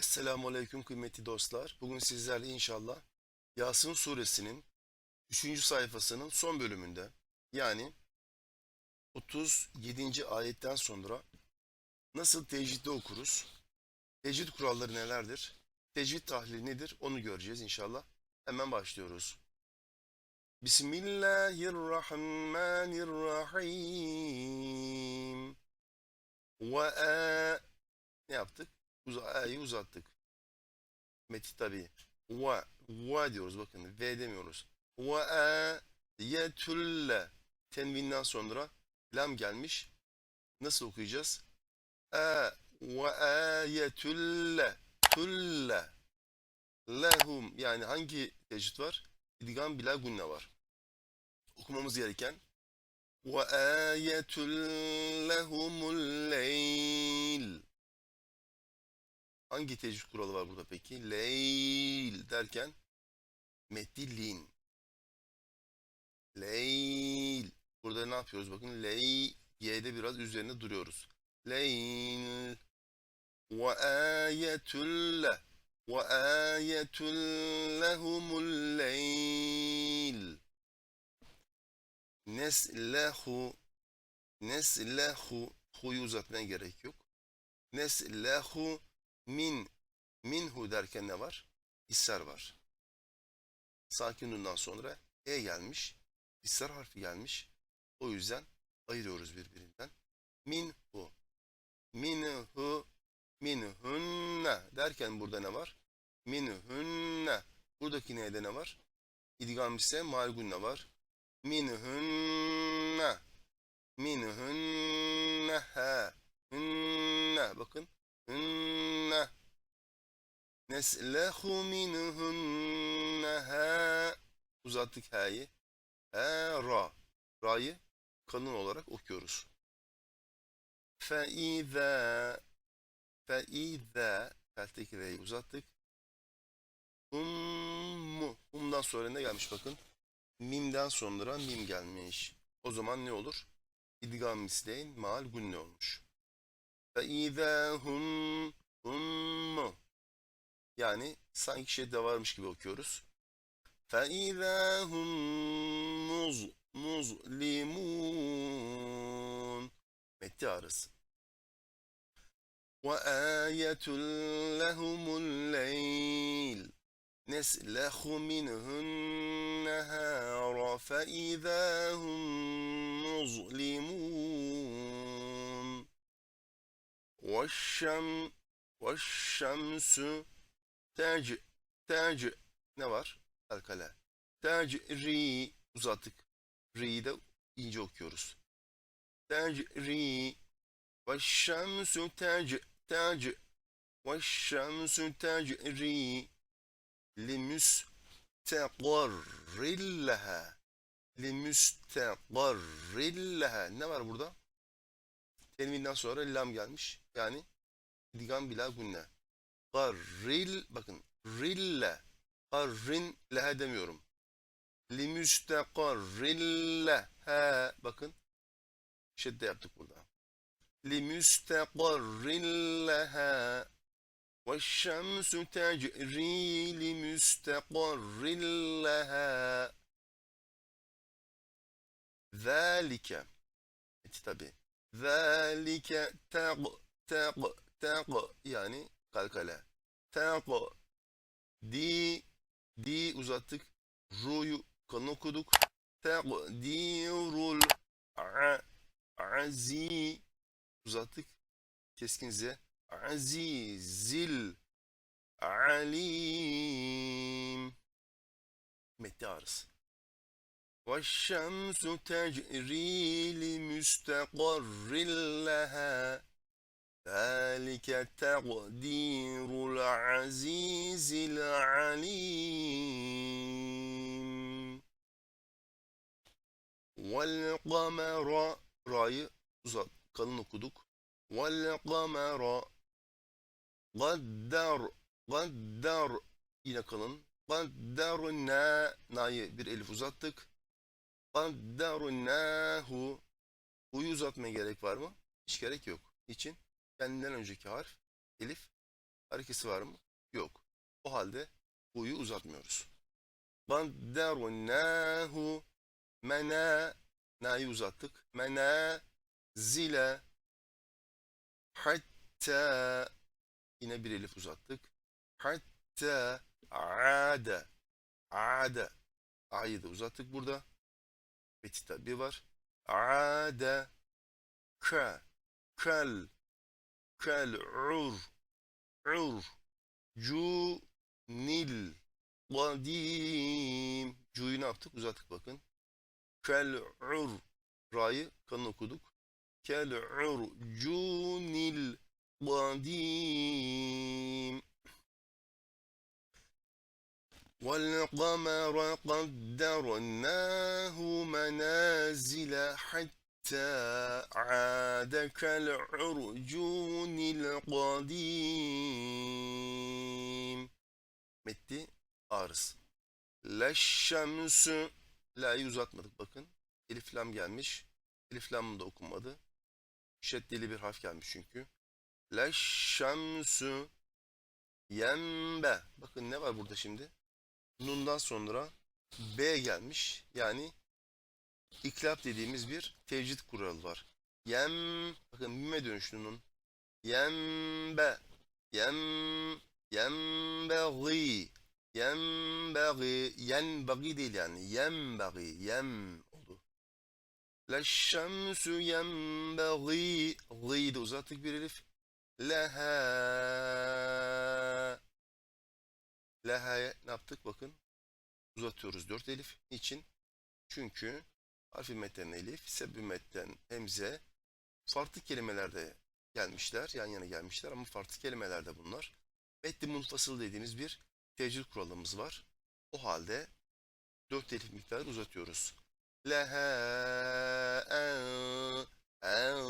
Esselamu Aleyküm kıymetli dostlar. Bugün sizlerle inşallah Yasin suresinin 3. sayfasının son bölümünde yani 37. ayetten sonra nasıl tecvidde okuruz? Tecvid kuralları nelerdir? Tecvid tahlili nedir? Onu göreceğiz inşallah. Hemen başlıyoruz. Bismillahirrahmanirrahim. Ve a ne yaptık? Uza, a'yı uzattık. Meti tabi. Ve, ve diyoruz bakın. V demiyoruz. Ve a yetülle. Tenvinden sonra lam gelmiş. Nasıl okuyacağız? A ve ayetülle. Tülle. Lehum. Yani hangi tecvid var? İdgam bila gunne var. Okumamız gereken ve ayetül lehumul leyl. Hangi tecvid kuralı var burada peki? Leyl derken meddilin. Leyl. Burada ne yapıyoruz? Bakın ley y'de biraz üzerine duruyoruz. Leyl. Ve ayetülle. Ve ayetüllehumul leyl. Neslehu. Neslehu. Hu'yu uzatmaya gerek yok. Neslehu min minhu derken ne var? İsrar var. Sakin nundan sonra e gelmiş. İsrar harfi gelmiş. O yüzden ayırıyoruz birbirinden. Minhu. Minhu. Minhunne derken burada ne var? Minhunne. Buradaki neyde ne var? İdgam ise malgunne var. Minhunne. Minhunne. Hünne. Bakın. Hünne. Neslehu minhunne ha. Uzattık ha'yı. Ha ra. Ra'yı kalın olarak okuyoruz. Feiza. Feiza. Feltteki re'yi uzattık. Hummu. Hum'dan sonra ne gelmiş bakın. Mim'den sonra mim gelmiş. O zaman ne olur? İdgam misleyin mal gunne olmuş. فَاِذَا هُمْ هُمُّ Yani sanki şey de varmış gibi okuyoruz. فَاِذَا هُمْ مُزْ مُزْلِمُونَ Metti arası. وَآيَةٌ لَهُمُ اللَّيْلِ نَسْلَخُ مِنْهُ النَّهَارَ فَإِذَا هُمْ مُظْلِمُونَ Veşşem veşşemsü tec tec ne var? Alkala. Tecri uzattık. Ri'yi de iyice okuyoruz. Tecri veşşemsü tec tec veşşemsü tecri limüs teqarrillaha limüsteqarrillaha ne var burada? Tenvinden sonra lam gelmiş. Yani idgam bila gunne. Garril bakın rille garrin lehe demiyorum. Limüstekarril lehe bakın şedde yaptık burada. Limüstekarril lehe والشمس تجري لمستقر لها ذلك tabi ذلك تق تق تق yani kalkale تق di di uzattık ru'yu kalın okuduk takdirul a azi uzattık keskin z azizil alim metti arası والشمس تجري لمستقر لها ذلك تقدير العزيز العليم والقمر ra'yı uzat kalın okuduk والقمر قدر قدر yine kalın قدرنا na'yı bir elif uzattık قدرناه Hu'yu uzatmaya gerek var mı? Hiç gerek yok. Niçin? Kendinden önceki harf, elif, harekesi var mı? Yok. O halde hu'yu uzatmıyoruz. Qaddarnahu mena na'yı uzattık. Mena zile hatta yine bir elif uzattık. Hatta ade ade a'yı da uzattık burada. Petit tabi var. Ade ka kal kal ur ur cu nil Qadim. Cu'yu ne yaptık? Uzattık bakın. Kel'ur. Ra'yı kalın okuduk. Kel'ur. Cunil. Qadim. والقمر قدرناه منازل حتى عاد كالعرجون القديم metti arız. Leşşemsü la'yı uzatmadık bakın. Elif lam gelmiş. Elif lam da okunmadı. Şeddeli bir harf gelmiş çünkü. Leşşemsü yembe. Bakın ne var burada şimdi? Nundan sonra B gelmiş. Yani iklap dediğimiz bir tevcid kuralı var. Yem, bakın mime dönüşlü nun. Yembe, yem, yenbeği, yenbeği, yenbeği değil yani, yenbeği, yem oldu. Leşşemsü yenbeği, gı'yı da uzattık bir elif. Leha, leha'ya ne yaptık bakın. Uzatıyoruz dört elif. Niçin? Çünkü harfi metten elif, sebbi metten hemze, farklı kelimelerde gelmişler, yan yana gelmişler ama farklı kelimelerde bunlar. Metni munfasıl dediğimiz bir tecrüt kuralımız var. O halde dört elif miktarı uzatıyoruz. Leha en, en,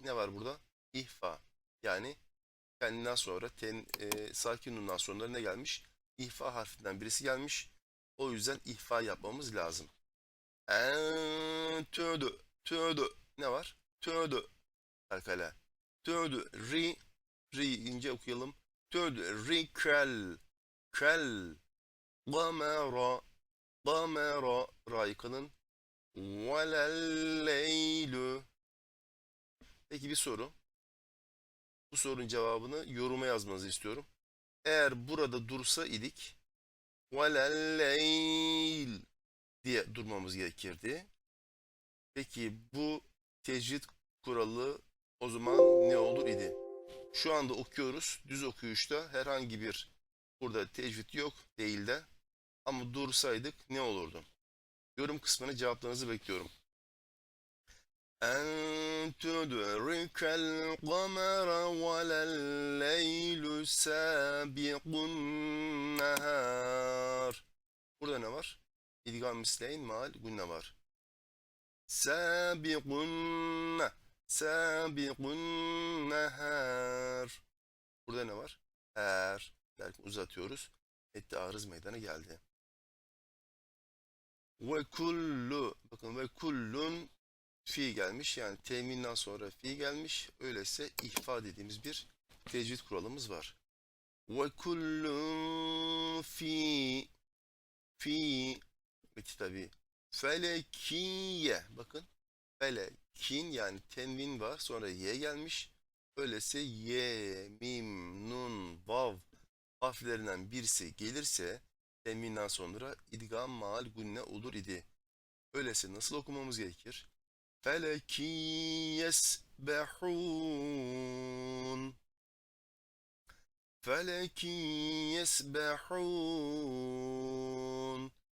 ne var burada? İhfa. Yani kendinden sonra ten, e, sakin nundan sonra ne gelmiş? İhfa harfinden birisi gelmiş. O yüzden ihfa yapmamız lazım. Tödü, tödü. Ne var? Tödü. Kalkale. Tödü, ri, ri ince okuyalım. Tödü, ri, kel. Gamera, gamera. Raykanın. Velelleylü. Peki bir soru. Bu sorunun cevabını yoruma yazmanızı istiyorum. Eğer burada dursa idik, velelleyl diye durmamız gerekirdi. Peki bu tecvid kuralı o zaman ne olur idi? Şu anda okuyoruz. Düz okuyuşta herhangi bir burada tecvid yok değil de ama dursaydık ne olurdu? Yorum kısmına cevaplarınızı bekliyorum. أن تدرك القمر ولا الليل سابق النهار Burada ne var? İdgam misleyn mal gunne var. Sabiqun sabiqun nehar. Burada ne var? Her derken uzatıyoruz. Etti arız meydana geldi. Ve kullu bakın ve kullun fi gelmiş. Yani teminden sonra fi gelmiş. Öyleyse ihfa dediğimiz bir tecvid kuralımız var. Ve kullun fi fi Peki tabi. Felekiye. Bakın. Felekin yani tenvin var. Sonra ye gelmiş. Öyleyse ye, mim, nun, vav harflerinden birisi gelirse tenvinden sonra idgam maal gunne olur idi. Öyleyse nasıl okumamız gerekir? Feleki yesbehun. Feleki yesbehun.